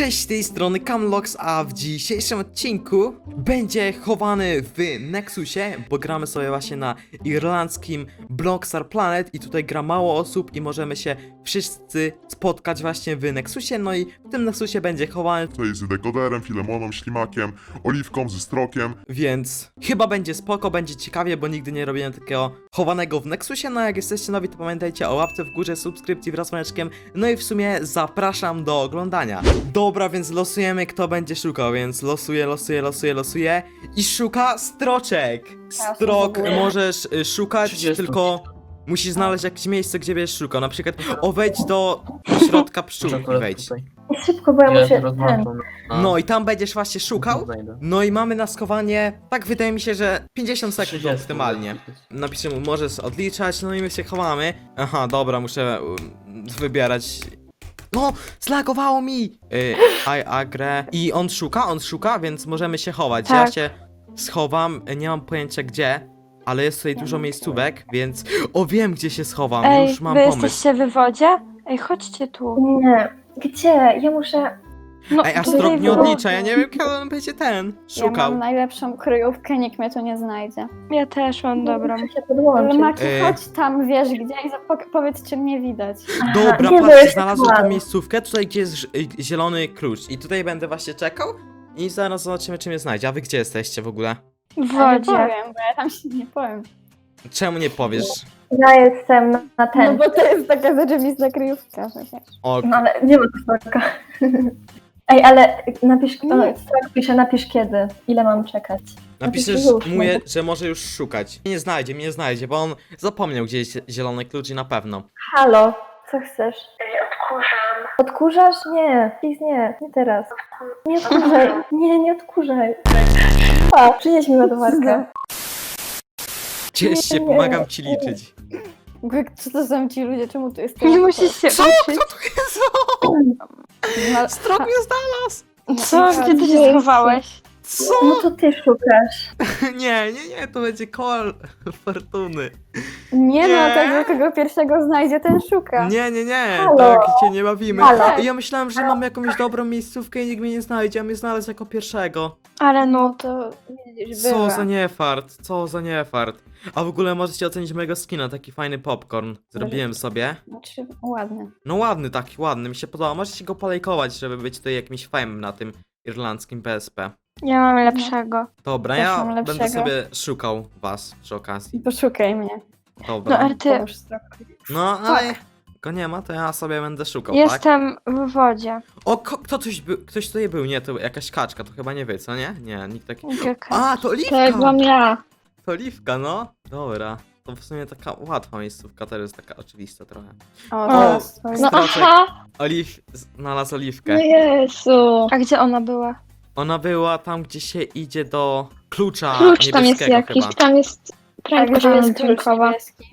Cześć, z tej strony Camlox, a w dzisiejszym odcinku będzie chowany w Nexusie, bo gramy sobie właśnie na irlandzkim Blockstar Planet i tutaj gra mało osób i możemy się wszyscy spotkać właśnie w Nexusie, no i w tym Nexusie będzie chowany, Tutaj z dekoderem, filemoną, ślimakiem, oliwką, ze strokiem. więc chyba będzie spoko, będzie ciekawie, bo nigdy nie robiłem takiego chowanego w Nexusie, no jak jesteście nowi, to pamiętajcie o łapce w górze, subskrypcji wraz z no i w sumie zapraszam do oglądania. Dobra, więc losujemy kto będzie szukał, więc losuję, losuję, losuję, losuję i szuka Stroczek. Strok możesz y, szukać, 30. tylko musisz znaleźć jakieś miejsce, gdzie będziesz szukał, na przykład o wejdź do środka pszczół i wejdź. Szybko, bo ja Ja muszę ten. rozmawiam. No i tam będziesz właśnie szukał, Znajdę. no i mamy na skowanie, tak wydaje mi się, że 50 sekund 30 optymalnie. Napiszę mu, możesz odliczać, no i my się chowamy. Aha, dobra, muszę um, wybierać. No, zlagowało mi! Y, I agree. I on szuka, on szuka, więc możemy się chować. Ja Tak. się schowam, nie mam pojęcia gdzie, ale jest tutaj dużo miejscówek, więc... O, wiem gdzie się schowam, Ej, już mam wy pomysł. jesteście w wodzie? Ej, chodźcie tu. Nie. Gdzie? Ja muszę. No, Ej, a tutaj nie wodzie. odlicza, ja nie wiem kiedy on będzie ten Ja szukał. mam najlepszą kryjówkę, nikt mnie tu nie znajdzie. Ja też mam dobrą. Muszę się Ale podłączyć. Maki, E. chodź tam, wiesz gdzie i powiedz, czy mnie widać. Dobra, nie, bo jest znalazłem tą miejscówkę, tutaj gdzie jest ż- y, zielony klucz i tutaj będę właśnie czekał i zaraz zobaczymy czy mnie znajdzie. A wy gdzie jesteście w ogóle? W Ja nie wodzie. powiem, bo ja tam się nie powiem. Czemu nie powiesz? Ja jestem na, na No ten. bo to jest taka zaczepista kryjówka, że wiesz. O, No ale nie ma stroka. Ej, ale napisz, Nie. o, strok pisze, napisz kiedy. Ile mam czekać? napiszesz mu, je, że może już szukać. Nie znajdzie, mnie nie znajdzie, bo on zapomniał gdzie jest zielony klucz i na pewno. Halo, co chcesz? odkurzam. Odkurzasz? Nie, please nie, nie teraz. Nie odkurzaj, nie, nie odkurzaj. A, przynieś mi ładowarkę. Ciesz się, Nie. pomagam ci liczyć. Głyk, Co to są ci ludzie, czemu tu jest Nie musisz się Co? uczyć. Kto tu jest? Zna- Strok mnie znalazł! Co? Gdzie ty się schowałeś? Co? No to ty szukasz. Nie, nie, nie, to będzie kol fortuny. Nie Nie. no, tego, kogo pierwszego znajdzie, ten szuka. Nie, nie, nie, Halo. tak się nie bawimy. Halo. I ja myślałem, że mam jakąś dobrą miejscówkę i nikt mnie nie znajdzie, a mnie znalazł jako pierwszego. Ale no. No to widzisz, Co za niefart, co za niefart. A w ogóle możecie ocenić mojego skina, taki fajny popcorn. Zrobiłem sobie. Znaczy, ładny. No ładny taki, ładny, mi się podoba. Możecie go polejkować, żeby być tutaj jakimś fame'em na tym irlandzkim PSP. Ja mam lepszego. Dobra, Też ja mam będę lepszego. sobie szukał was przy okazji. Poszukaj mnie. No Dobra. ale ty. No, ale go nie ma, to ja sobie będę szukał, tak? Jestem w wodzie. O, ko- kto coś był, ktoś tutaj był, nie, to jakaś kaczka, to chyba nie wy, co nie? Nie, nikt taki... Jaka? A, to oliwka! Tak, ja. To oliwka, no. Dobra. To w sumie taka łatwa miejscówka, to jest taka oczywista trochę. O, O, teraz twoje- no, aha. Oliw znalazł oliwkę. No Jezu. A gdzie ona była? Ona była tam, gdzie się idzie do klucza Klucz tam jest niebieskiego jakiś, chyba. tam jest Tak, jest klucz niebieski.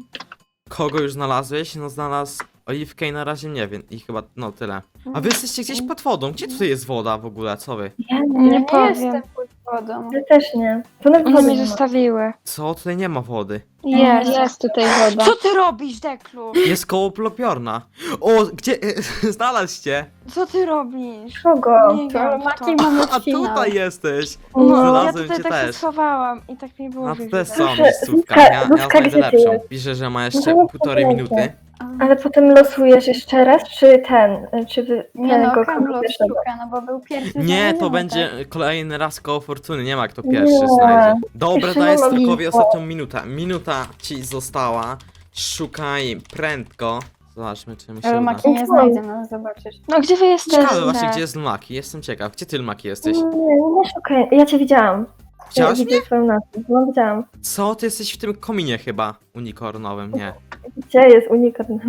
Kogo już znalazłeś? No znalazł oliwkę i na razie nie wiem. I chyba, no tyle. A wy jesteście gdzieś pod wodą. Gdzie tutaj jest woda w ogóle? Co wy? Ja Nie, nie. Nie nie powiem. jestem pod wodą. Ja też nie. To na One wody mnie nie ma. zostawiły. Co? Tutaj nie ma wody. Jest. Jest tutaj woda. Co ty robisz, Deklu? Jest koło plopiorna. O, gdzie? Znalazłście. Co ty robisz? Kogo? Nie To wiem, mamy A tutaj jesteś. No, ja Znalazłem tutaj cię tak się też. schowałam i tak mi było A to widać. cała Proszę, miejscówka. Zuzka, Ja, ja Zuzka, znajdę ty lepszą. jest? Pisze, że ma jeszcze to półtorej minuty. Ale potem losujesz jeszcze raz, czy ten, czy wy Nie no, tego Kamlot pierwszego? szuka, no bo był pierwszy. Nie, to będzie tak. kolejny raz koło fortuny. Nie ma kto pierwszy Nie. znajdzie. Dobra, Jeszcze daję nie ma Strokowi info. ostatnią minutę. Minuta ci została. Szukaj prędko. Zobaczmy, czy mi się Ale uda. Maki nie znajdzie nas, zobaczysz. No gdzie wy jesteście? Ciekawe właśnie, gdzie jest Lmaki. Jestem ciekaw. Gdzie ty Lmaki jesteś? Nie, nie szukaj, ja cię widziałam. Ja mnie? No widziałam. Co? Ty jesteś w tym kominie chyba. Unikornowym, nie. Gdzie jest unikorn?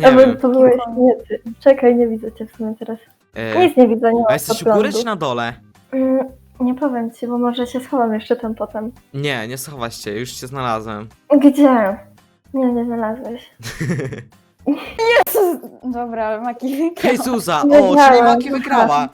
Nie A bo wiem. to byłeś nie ty. Czekaj, nie widzę cię w sumie teraz. E, Nic nie widzę, nie ma a jesteś u góry podglądu. czy na dole? Mm, Nie powiem ci, bo może się schowam jeszcze tam potem. Nie, nie schowasz się. Już cię znalazłem. Gdzie? Nie, nie znalazłeś. Dobra, ale Maki. Hej Zuza! Nie O, czyli Maki wygrała!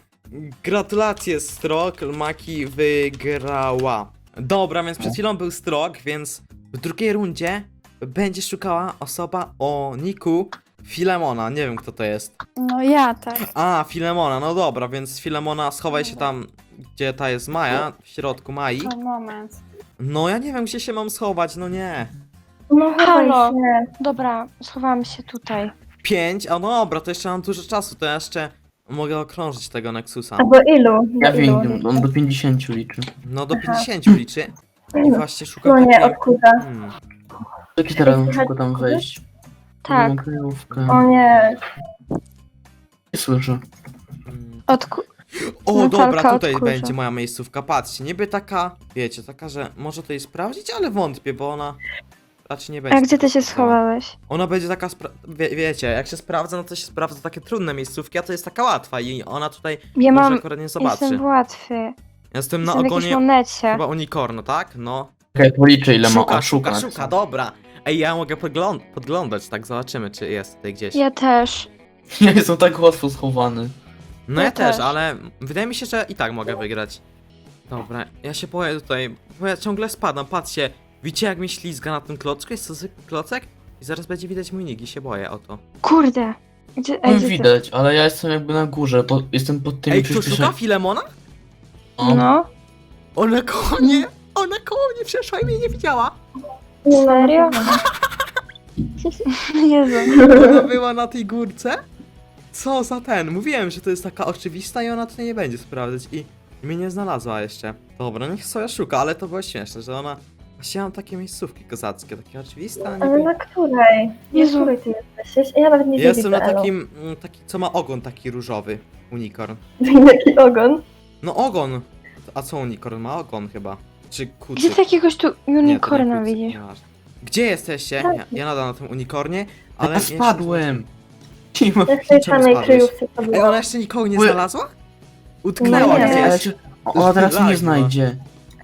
Gratulacje, Strok, Maki wygrała. Dobra, więc przed chwilą był Strok, więc w drugiej rundzie będzie szukała osoba o niku Filemona, nie wiem kto to jest. No ja tak. A, Filemona, no dobra, więc Filemona schowaj się tam, gdzie ta jest Maja, w środku Mai. To moment. No ja nie wiem gdzie się mam schować, no nie. No Halo. się. Dobra, schowałam się tutaj. Pięć? A no dobra, to jeszcze mam dużo czasu, to ja jeszcze mogę okrążyć tego Nexusa. A do ilu? Ja Do ilu? wiem, on do 50 liczy. No do Aha. 50 liczy. I właśnie szukam No nie, takiej... odkurza. Hmm. Jaki muszę słychać tam wejść? Tak. Mam kryjówkę. O nie. Nie słyszę. hmm. Odku... O, Natalka dobra, tutaj odkurza. będzie moja miejscówka. Patrzcie, niby taka, wiecie, taka, że może to jej sprawdzić, ale wątpię, bo ona raczej nie będzie. A gdzie ty się taka- schowałeś? Ona będzie taka, spra- wie, wiecie, jak się sprawdza, no to się sprawdza takie trudne miejscówki, a to jest taka łatwa i ona tutaj Ja może mam... akurat nie zobaczy. Jestem łatwy. Ja jestem na Jestem ogonie chyba unicornu, tak? No. Czekaj, policzę ile ma. Szuka, A, szuka, szuka. szuka, dobra. Ej, ja mogę podgląd podglądać, tak, zobaczymy, czy jest tutaj gdzieś. Ja też. Ja jestem tak łatwo schowany. No ja, Ja też, też. ale wydaje mi się, że i tak mogę wygrać. Dobra, ja się boję tutaj, bo ja ciągle spadam, patrzcie. Widzicie jak mi ślizga na tym klocku? Jest to zwykły klocek? I zaraz będzie widać mój nick i się boję o to. Kurde. Gdzie, ej, Nie gdzie ty? widać, ale ja jestem jakby na górze, bo jestem pod tymi Ej, kto szuka przyspieszeniami. Filemona? No. No. Ona koło mnie, ona koło mnie przeszła i mnie nie widziała. Serio? Jezu. Ona była na tej górce? Co za ten? Mówiłem, że to jest taka oczywista i ona tutaj nie będzie sprawdzać i mnie nie znalazła jeszcze. Dobra, niech sobie szuka, ale to było śmieszne, że ona... Właśnie mam takie miejscówki kozackie, takie oczywiste, a Ale niby... na której? Na Jezu. której ty jesteś? Ja nawet nie Ja jestem widzę na takim, mm, taki, co ma ogon taki różowy. Unicorn. Taki ogon. No ogon! A co unicorn? Ma ogon chyba. Czy kucyk? Gdzie ty jakiegoś tu Nie, to nie unicorna kucyk, widzisz? nieważne. Gdzie jesteście? Ja, ja nadal na tym unicornie, ale... Ja jeszcze- spadłem. Nie ma- Ja w tej Czemu samej spadłeś? kryjówce to Ej, było. ona jeszcze nikogo nie Ły- znalazła? Utknęła No nie. Gdzieś. O, teraz mnie no. znajdzie.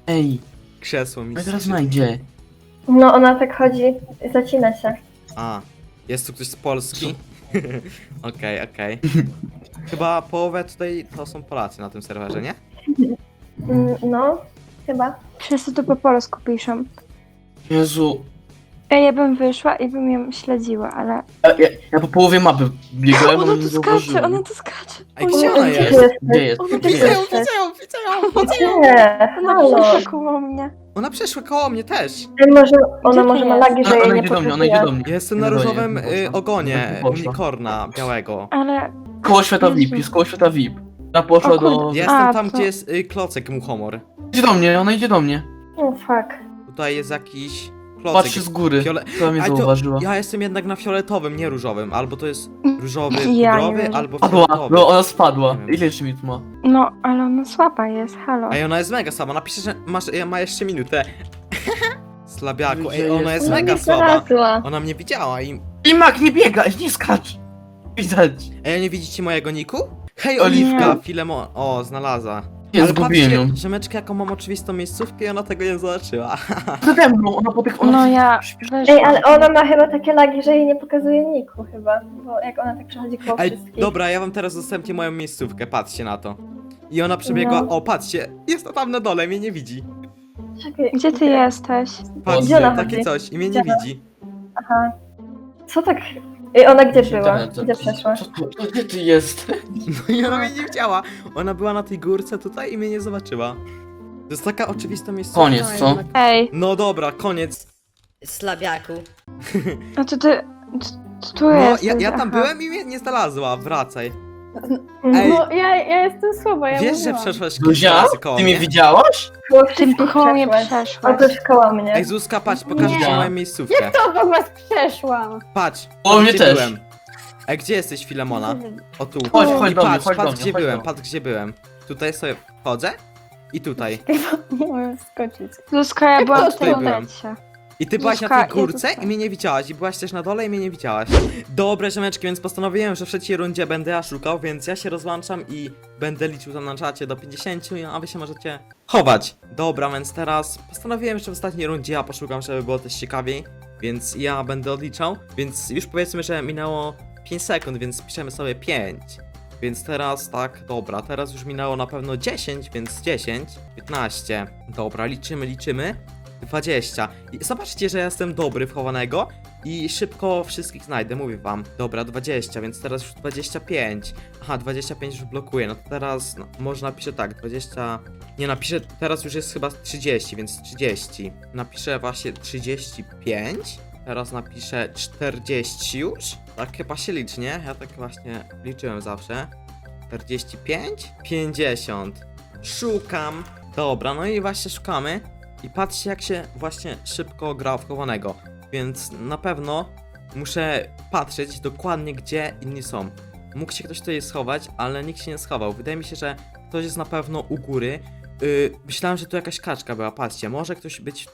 Ej, Krzesło mi ona teraz znajdzie. No ona tak chodzi, zacina się. A, jest tu ktoś z Polski? Okej, okej. Chyba połowę tutaj to są Polacy na tym serwerze, nie? Mm, No, chyba. Wszyscy to po polsku piszą. Jezu. Ej, ja bym wyszła i bym ją śledziła, ale... Ja, ja, ja po połowie mapy biegłem, Ona tu skacze, ona tu skacze. Ej, gdzie ona Gdzie jest? jesteś? Gdzie jest? Ona Gdzie Widzę ją, jest? widzę ją, widzę ją, widzę ją! Nie, Ona halo. przeszła koło mnie. Ona przeszła koło mnie też. Ej, Może, ona ty może ma jest? lagi, że Ona, jej ona nie idzie do mnie, ona idzie do mnie. Ja jestem na różowym y, poszła. ogonie poszła. unicorna białego. Ale... Koło świata. VIP, jest koło świata VIP. Ona poszła O kurde. do... Ja jestem A, tam, to- gdzie jest y, klocek muchomor. Idzie do mnie, ona idzie do mnie. O fuck. Tutaj jest jakiś klocek. Patrzy z góry. Fiole... Która mnie Ale to- zauważyła. Ja jestem jednak na fioletowym, nie różowym. Albo to jest różowy, Ja nie pudrowy, wiem. albo Spadła, fioletowy. no ona spadła. Nie wiem. Ile jeszcze minut ma? No, ale ona słaba jest, halo. Ej, ona jest mega słaba. Napisze, że masz, ja- ma jeszcze minutę. Slabiaku. Ej, Gdzie ona jest? jest No mega nie słaba. znalazła. Ona mnie widziała i... I Mak, nie biega, nie skacz! Widać. Ej, nie widzicie mojego niku? Hej, Oliwka. Oliwka, Filemon... O, znalazła. Nie, Ale zgubiłem patrzcie, ją. Jaką mam oczywistą miejscówkę i ona tego nie zobaczyła. Nade mną, ona po tych... Ona No ja Ej, ale ona ma chyba takie lagi, że jej nie pokazuje niku chyba. Bo jak ona tak przechodzi koło Ej, wszystkich. dobra, ja wam teraz udostępnię moją miejscówkę, patrzcie na to. I ona przebiegła... No. O, patrzcie, jest to tam na dole, mnie nie widzi. Czekaj, Gdzie ty jesteś? Patrzcie, ona takie chodzi? coś i mnie nie widzi. Aha. Co tak... Ej, ona gdzie była? Gdzie przeszła? co- co- co- Gdzie ty jest? No i ona mnie nie widziała. Ona była na tej górce tutaj i mnie nie zobaczyła. To jest taka oczywista miejscówka. Koniec, a co? jednak- Ej, No dobra, koniec. Slabiaku. a to ty... Tu, tu No, jest. ja, ja tam aha. byłem i mnie nie znalazła, wracaj. Ej. No ja, ja jestem słaba, ja Wiesz, że mówiłam. przeszłaś Zuzia? razy koło Ty mnie mnie? widziałaś? Było Ty wszystkich koło mnie przeszłaś. koło mnie. Ej, Zuzka, patrz, pokażę ci Nie. moją miejscówkę. To w was przeszłam. Patrz, Koło mnie gdzie też. byłem. Ej, gdzie jesteś, Filemona? O tu. Chodź, I chodź do mnie, patrz, chodź do patrz mnie, gdzie chodź byłem, do patrz gdzie byłem. Tutaj sobie wchodzę i tutaj. Nie umiem skoczyć. Luska, ja byłam w tutaj tej byłem. monecie. I ty byłaś na tej ja górce tutaj. i mnie nie widziałaś. I byłaś też na dole i mnie nie widziałaś. Dobre rzemeczki, więc postanowiłem, że w trzeciej rundzie będę ja szukał, więc ja się rozłączam i będę liczył tam na czacie do 50, a wy się możecie chować. Dobra, więc teraz postanowiłem, że w ostatniej rundzie ja poszukam, żeby było też ciekawiej, więc ja będę odliczał. Więc już powiedzmy, że minęło 5 sekund, więc piszemy sobie 5. Więc teraz tak, dobra, teraz już minęło na pewno 10, więc 10, 15. Dobra, liczymy, liczymy. 20. I zobaczcie, że jestem dobry w chowanego i szybko wszystkich znajdę, mówię wam. Dobra, 20, więc teraz już 25. Aha, 25 już blokuje, no to teraz no, może napiszę tak, 20... Nie, napiszę, teraz już jest chyba 30, więc 30. Napiszę właśnie 35. Teraz napiszę 40 już. Tak chyba się liczy, nie? Ja tak właśnie liczyłem zawsze. 45, 50. Szukam. Dobra, no i właśnie szukamy. I patrzcie, jak się właśnie szybko gra w chowanego. Więc na pewno muszę patrzeć dokładnie, gdzie inni są. Mógł się ktoś tutaj schować, ale nikt się nie schował. Wydaje mi się, że ktoś jest na pewno u góry. Yy, myślałem, że tu jakaś kaczka była. Patrzcie, może ktoś być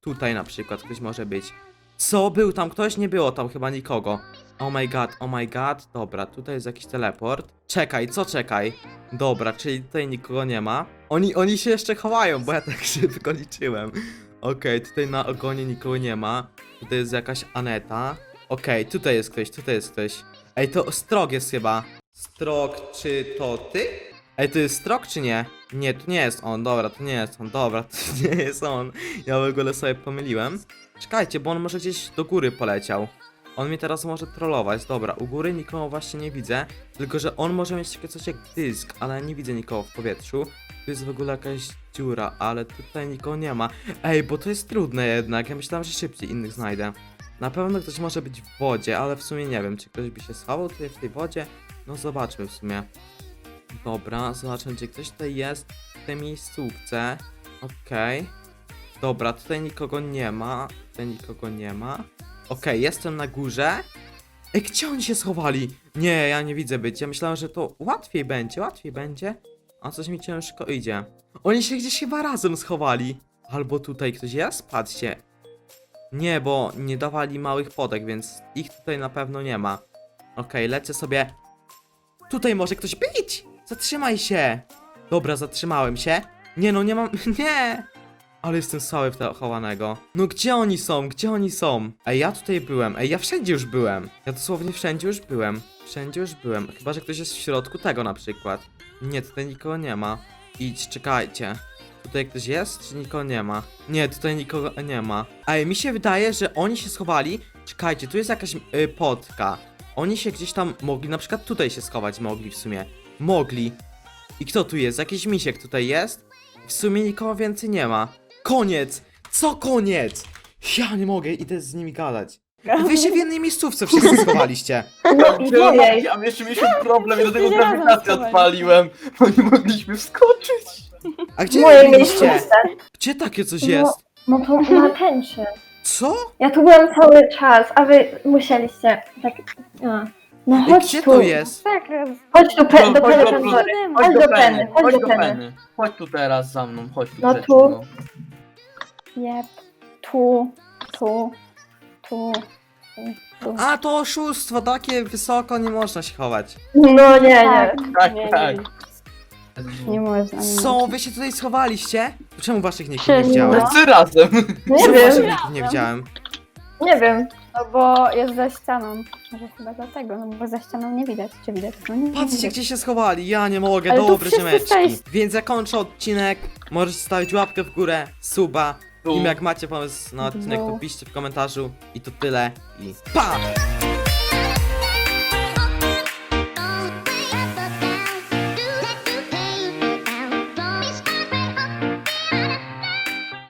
tutaj na przykład. Ktoś może być. Co? Był tam ktoś? Nie było tam chyba nikogo. Oh my god, oh my god. Dobra, tutaj jest jakiś teleport. Czekaj, co czekaj? Dobra, czyli tutaj nikogo nie ma. Oni, oni się jeszcze chowają, bo ja tak szybko liczyłem. Okej, tutaj na ogonie nikogo nie ma. Tutaj jest jakaś Aneta. Okej, tutaj jest ktoś, tutaj jest ktoś. Ej, to Strok jest chyba. Strok, czy to ty? Ej, to jest Strok, czy nie? Nie, to nie jest on, dobra, to nie jest on, dobra, to nie jest on. Ja w ogóle sobie pomyliłem. Czekajcie, bo on może gdzieś do góry poleciał. On mnie teraz może trollować. Dobra, u góry nikogo właśnie nie widzę. Tylko, że on może mieć takie coś jak dysk, ale nie widzę nikogo w powietrzu. Tu jest w ogóle jakaś dziura, ale tutaj nikogo nie ma. Ej, bo to jest trudne jednak. Ja myślałem, że szybciej innych znajdę. Na pewno ktoś może być w wodzie, ale w sumie nie wiem, czy ktoś by się schował tutaj w tej wodzie. No zobaczmy w sumie. Dobra, zobaczmy, czy ktoś tutaj jest w tej miejscówce. Okej. Dobra, tutaj nikogo nie ma. Tutaj nikogo nie ma. Okej, jestem na górze. Ej, gdzie oni się schowali? Nie, ja nie widzę być. Ja myślałem, że to łatwiej będzie, łatwiej będzie. A coś mi ciężko idzie. Oni się gdzieś chyba razem schowali. Albo tutaj ktoś jest? Patrzcie. Nie, bo nie dawali małych podek, więc ich tutaj na pewno nie ma. Okej, lecę sobie. Tutaj może ktoś być! Zatrzymaj się! Dobra, zatrzymałem się. Nie no, nie mam... Nie! Ale jestem cały w tego chowanego. No gdzie oni są? Gdzie oni są? Ej, ja tutaj byłem. Ej, ja wszędzie już byłem. Ja dosłownie wszędzie już byłem. Wszędzie już byłem. Chyba, że ktoś jest w środku tego na przykład. Nie, tutaj nikogo nie ma. Idź, czekajcie. Tutaj ktoś jest, czy nikogo nie ma? Nie, tutaj nikogo nie ma. Ej, mi się wydaje, że oni się schowali. Czekajcie, tu jest jakaś y, potka. Oni się gdzieś tam mogli, na przykład tutaj się schować mogli w sumie. Mogli. I kto tu jest? Jakiś misiek tutaj jest? W sumie nikogo więcej nie ma. Koniec! Co koniec? Ja nie mogę, idę z nimi gadać. Wy się w jednej miejscówce wszyscy schowaliście. No jej. A jeszcze mieliśmy problem i do tego razem grawitację schowali. odpaliłem, bo nie mogliśmy wskoczyć. A gdzie Moje wy byliście? miejsce. Gdzie takie coś No. jest? No to na tęczy. Co? Ja tu byłam cały czas, a wy musieliście tak... No Ej, chodź gdzie tu. to jest? Tak. Chodź tu, pe, do Chodź do-. Chodź do Penny, chodź do Penny. Chodź tu teraz za mną, chodź tu No tu. Jep. Tu, tu, tu, tu. A, to oszustwo, takie wysoko nie można się chować. No nie, nie. Tak, Tak, nie, tak. Nie, nie można. Nie Co, można. wy się tutaj schowaliście? Czemu waszych nikt nie Wszyscy. widziałem? No. Wszyscy razem. Nie Czemu wiem, waszych nikt nie widziałem? nie wiem. No bo jest za ścianą. Może chyba dlatego, no bo za ścianą nie widać. Czy widać? No nie, nie Patrzcie, widać. gdzie się schowali, ja nie mogę, Ale tu dobre wszyscy ziemeczki. stali- Więc ja kończę odcinek, możecie stawić łapkę w górę, suba. Tu. I jak macie pomysł na odcinek, to No. piszcie w komentarzu. I to tyle. I pa!